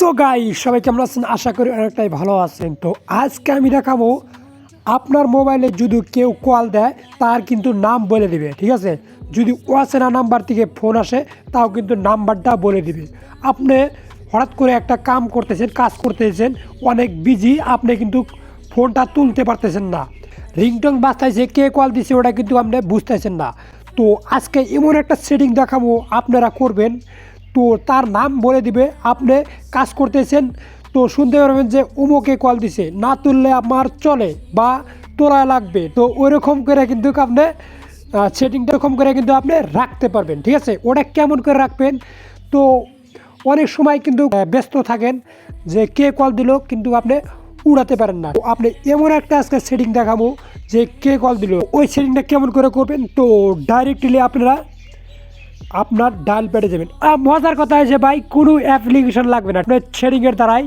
So গাই সবাই কেমন আছেন? আশা করি অনেকটাই ভালো আছেন। তো আজকে আমি দেখাবো আপনার মোবাইলে যদি কেউ কল দেয়, তার কিন্তু নাম বলে দিবে, ঠিক আছে? যদি অচেনা নাম্বার থেকে ফোন আসে, তাও কিন্তু নাম্বারটা বলে দিবে। আপনি হঠাৎ করে একটা কাম করতেছেন, কাজ করতেছেন, অনেক বিজি আপনি কিন্তু ফোনটা তুলতে পারতেছেন না। রিংটং বাজতেছে কে কল দিছে ওটা কিন্তু আপনি বুঝতেছেন না। তো আজকে এমন একটা সেটিং দেখাবো, আপনারা করবেন। তো তার নাম বলে দিবে, আপনি কাজ করতেছেন। তো শুনতে পারবেন যে উমোকে কল দিছে, না তুললে আমার চলে বা তোলা লাগবে। তো ওইরকম করে কিন্তু আপনি সেটিংটা এরকম করে কিন্তু আপনি রাখতে পারবেন, ঠিক আছে? ওটা কেমন করে রাখবেন? তো অনেক সময় কিন্তু ব্যস্ত থাকেন যে কে কল দিল, কিন্তু আপনি উড়াতে পারেন না। আপনি এমন একটা আজকে সেটিং দেখাবো যে কে কল দিল, ওই সেটিংটা কেমন করে করবেন? তো ডাইরেক্টলি আপনারা আপনার ডায়াল প্যাডে যাবেন। মজার কথা আছে ভাই, কোনো অ্যাপ্লিকেশন লাগবে না। আপনার শেয়ারিংয়ের দ্বারাই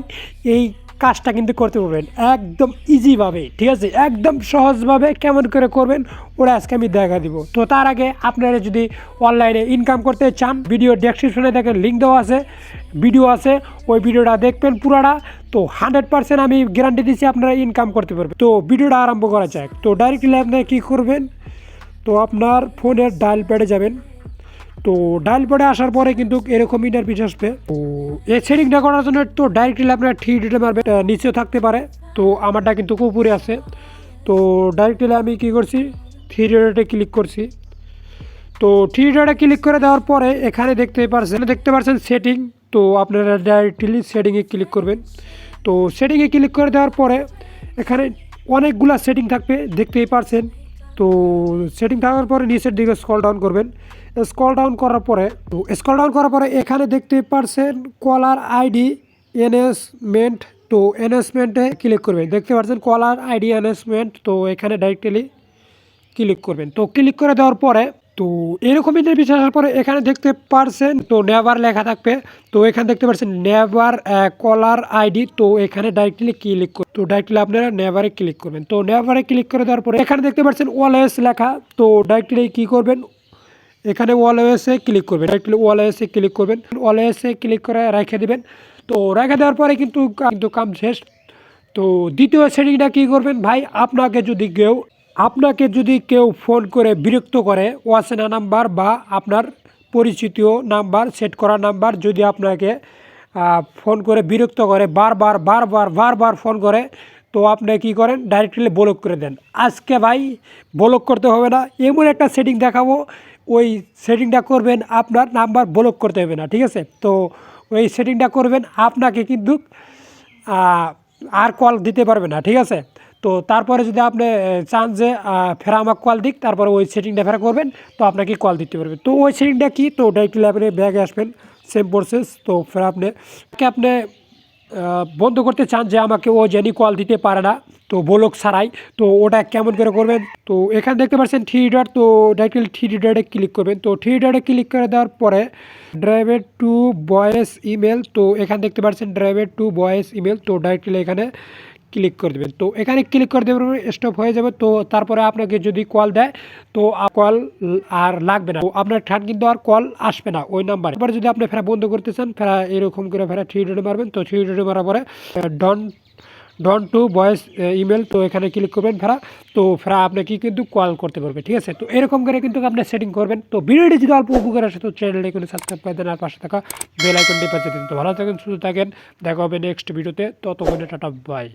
এই কাজটা কিন্তু করতে পারবেন। একদম ইজিভাবে ঠিক আছে? একদম সহজভাবে কেমন করে করবেন ওরা আজকে আমি দেখা দিব। তো তার আগে আপনারা যদি অনলাইনে ইনকাম করতে চান ভিডিও ডেসক্রিপশনে দেখেন লিঙ্ক দেওয়া আছে ভিডিও আছে, ওই ভিডিওটা দেখবেন পুরাটা। তো হান্ড্রেড পার্সেন্ট আমি গ্যারান্টি দিচ্ছি আপনারা ইনকাম করতে পারবেন। তো ভিডিওটা আরম্ভ করা যাক। তো ডাইরেক্টলি আপনারা কী করবেন? তো আপনার ফোনের ডায়াল প্যাডে যাবেন। তো ডায়াল প্যাডে আসার পরে কিন্তু এরকম ইন্টারভিউ আসবে। তো এই সেটিংটা করার জন্য তো ডাইরেক্টলি আপনার থ্রি ডিটে মারবে নিচেও থাকতে পারে। তো আমারটা কিন্তু উপরে আছে। তো ডাইরেক্টলি আমি কি করছি থ্রি ডটে ক্লিক করছি। তো থ্রি ডটে ক্লিক করে দেওয়ার পরে এখানে দেখতে পারছেন দেখতে পারছেন সেটিং তো আপনারা ডাইরেক্টলি সেটিংয়ে ক্লিক করবেন। তো সেটিংয়ে ক্লিক করে দেওয়ার পরে এখানে অনেকগুলা সেটিং থাকবে, দেখতেই পারছেন। তো সেটিং থাকার পরে নিচের দিকে স্কল ডাউন করবেন। স্কল ডাউন করার পরে, তো স্কল ডাউন করার পরে এখানে দেখতে পারছেন কলার আইডি এনএসমেন্ট তো এনএসমেন্টে ক্লিক করবেন। দেখতে পাচ্ছেন কলার আইডি এনএসমেন্ট তো এখানে ডাইরেক্টলি ক্লিক করবেন। তো ক্লিক করে দেওয়ার পরে তো এরকম ইন্টারভিউ আসার পরে এখানে দেখতে পারছেন, তো নেভার লেখা থাকবে। তো এখানে দেখতে পাচ্ছেন নেভার কলার আইডি তো এখানে ডাইরেক্টলি ক্লিক করুন। তো ডাইরেক্টলি আপনারা নেভারে ক্লিক করবেন। তো নেভারে ক্লিক করে দেওয়ার পরে এখানে দেখতে পাচ্ছেন ওয়ালএস লেখা। তো ডাইরেক্টলি কী করবেন? এখানে ওয়ালএসে ক্লিক করবেন। ডাইরেক্টলি ওয়ালএসে ক্লিক করবেন। ওয়ালএসে ক্লিক করে রেখে দেবেন। তো রেখে দেওয়ার পরে কিন্তু কিন্তু কাম শেষ। তো দ্বিতীয় সেটিংটা কী করবেন? ভাই, আপনাকে যদি কেউ আপনাকে যদি কেউ ফোন করে বিরক্ত করে, ওয়াসেনা নাম্বার বা আপনার পরিচিত নাম্বার, সেট করা নাম্বার যদি আপনাকে ফোন করে বিরক্ত করে, বারবার বারবার বারবার ফোন করে, তো আপনি কি করেন? ডাইরেক্টলি ব্লক করে দেন। আজকে ভাই ব্লক করতে হবে না, এমন একটা সেটিং দেখাবো, ওই সেটিংটা করবেন, আপনার নাম্বার ব্লক করতে হবে না, ঠিক আছে? তো ওই সেটিংটা করবেন, আপনাকে কিন্তু আর কল দিতে পারবে না, ঠিক আছে? তো তারপরে যদি আপনি চান যে ফেরা আমাকে কল দিক, তারপরে ওই সেটিংটা ফেরা করবেন, তো আপনাকে কল দিতে পারবে। তো ওই সেটিংটা কী? তো ডাইরেক্টলি আপনি ব্যাগে আসবেন সেম প্রসেস তো ফের আপনি আপনি বন্ধ করতে চান যে আমাকে ও জেনি কল দিতে পারে না, তো বলক ছাড়াই তো ওটা কেমন করে করবেন? তো এখানে দেখতে পাচ্ছেন থ্রি ডট তো ডাইরেক্টলি থ্রি ডটে ক্লিক করবেন। তো থ্রি ডটে ক্লিক করে দেওয়ার পরে ড্রাইভের টু ভয়েস ইমেল তো এখানে দেখতে পাচ্ছেন ড্রাইভের টু ভয়েস ইমেল তো ডাইরেক্টলি এখানে ক্লিক করে দেবেন। তো এখানে ক্লিক করে দেবেন স্টপ হয়ে যাবে। তো তারপরে আপনাকে যদি কল দেয়, তো কল আর লাগবে না। আপনার ঠান কিন্তু আর কল আসবে না ওই নাম্বারে এবার যদি আপনি ফেরা বন্ধ করতে চান, ফেরা এরকম করে ফেরা থ্রি ডটে মারবেন। তো থ্রি ডটে মারার পরে ডন ডন টু ভয়েস ইমেল তো এখানে ক্লিক করবেন ফেরা। তো ফেরা আপনাকে কিন্তু কল করতে পারবে, ঠিক আছে? তো এরকম করে কিন্তু আপনি সেটিং করবেন। তো ভিডিওটি যদি অল্প উপকার আসে, তো চ্যানেলটি কিন্তু সাবস্ক্রাইব করে দেন আর পাশে থাকা বেল আইকনটি দিন। তো ভালো থাকেন, সুস্থ থাকেন। দেখা হবে নেক্সট ভিডিওতে ততক্ষণে টাটা বাই